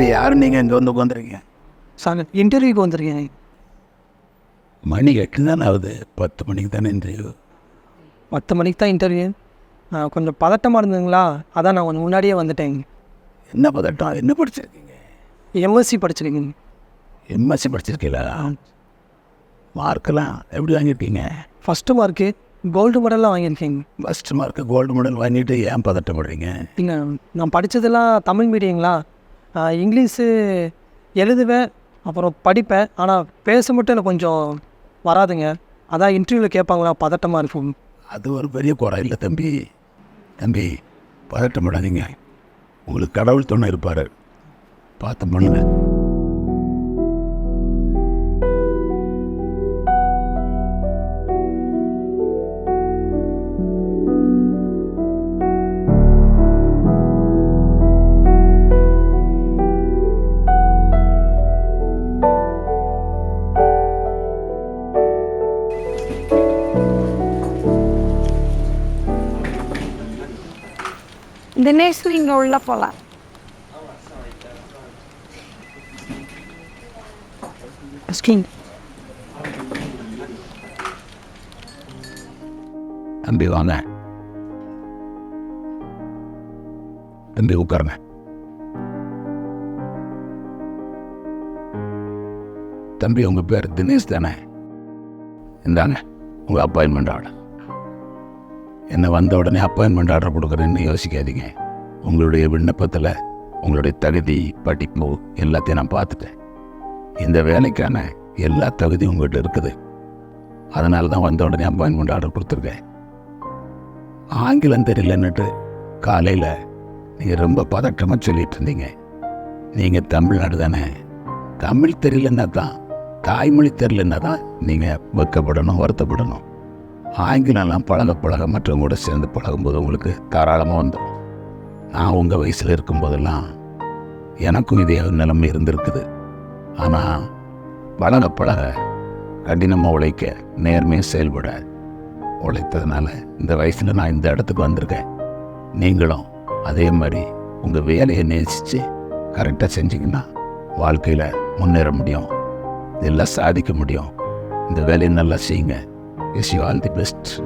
தம்பி யாரும் நீங்கள் இங்கே வந்து உட்காந்துருக்கீங்க சார் இன்டர்வியூக்கு வந்திருக்கேன். மணி எட்டு தானே ஆகுது? பத்து மணிக்கு தானே இன்டர்வியூ பத்து மணிக்கு தான் இன்டர்வியூ கொஞ்சம் பதட்டமாக இருந்ததுங்களா? அதான் நான் கொஞ்சம் முன்னாடியே வந்துட்டேங்க என்ன பதட்டம்? என்ன படிச்சிருக்கீங்க? எம்எஸ்சி படிச்சிருக்கேங்க எம்எஸ்சி படிச்சிருக்கீங்களா? மார்க்கெல்லாம் எப்படி வாங்கியிருக்கீங்க? ஃபஸ்ட்டு மார்க்கு கோல்டு மெடல்லாம் வாங்கியிருக்கேங்க ஃபஸ்ட் மார்க்கு கோல்டு மெடல் வாங்கிட்டு ஏன் பதட்டப்படுறீங்க? இல்லைங்க நான் படித்ததெல்லாம் தமிழ் மீடியங்களா இங்கிலீஷு எழுதுவேன் அப்புறம் படிப்பேன். ஆனால் பேச மட்டும் எனக்கு கொஞ்சம் வராதுங்க. அதான் இன்டர்வியூவில் கேட்பாங்களா பதட்டமாக இருக்கும். அது ஒரு பெரிய குறை இல்லை தம்பி. தம்பி பதட்டப்படாதீங்க. உங்களுக்கு கடவுள் துணை இருப்பார். பார்த்து பண்ணுங்க. தினேஷ் இங்கே உள்ள போகலாம் தம்பி வாங்க தம்பி உட்காருங்க தம்பி உங்கள் பேர் தினேஷ் தானே இந்தாங்க உங்கள் அப்பாயின்மெண்ட் ஆர்டர் என்னை வந்த உடனே அப்பாயின்மெண்ட் ஆர்டர் கொடுக்குறேன்னு யோசிக்காதீங்க. உங்களுடைய விண்ணப்பத்தில் உங்களுடைய தகுதி படிப்பு எல்லாத்தையும் நான் பார்த்துட்டேன். இந்த வேலைக்கான எல்லா தகுதியும் உங்கள்கிட்ட இருக்குது. அதனால தான் வந்த உடனே அப்பாயின்மெண்ட் ஆர்டர் கொடுத்துருக்கேன். ஆங்கிலம் தெரியலன்னுட்டு காலையில் நீங்கள் ரொம்ப பதட்டமாக சொல்லிட்டு இருந்தீங்க. நீங்கள் தமிழ்நாடு தானே. தமிழ் தெரியலன்னா தான் தாய்மொழி தெரியலன்னா தான் நீங்கள் வெக்கப்படணும் வருத்தப்படணும். ஆங்கிலம்லாம் பழக பழக மற்றவங்க கூட சேர்ந்து பழகும்போது உங்களுக்கு தாராளமாக வந்துடும். நான் உங்கள் வயசில் இருக்கும்போதெல்லாம் எனக்கும் இதே நிலைமை இருந்திருக்குது. ஆனால் பழக பழக கடினமாக உழைக்க நேர்மையாக செயல்பட உழைத்ததுனால இந்த வயசில் நான் இந்த இடத்துக்கு வந்திருக்கேன். நீங்களும் அதே மாதிரி உங்கள் வேலையை நேசித்து கரெக்டாக செஞ்சிங்கன்னா வாழ்க்கையில் முன்னேற முடியும். எல்லாம் சாதிக்க முடியும். இந்த வேலையை நல்லா செய்யுங்க. Is you aunt the best.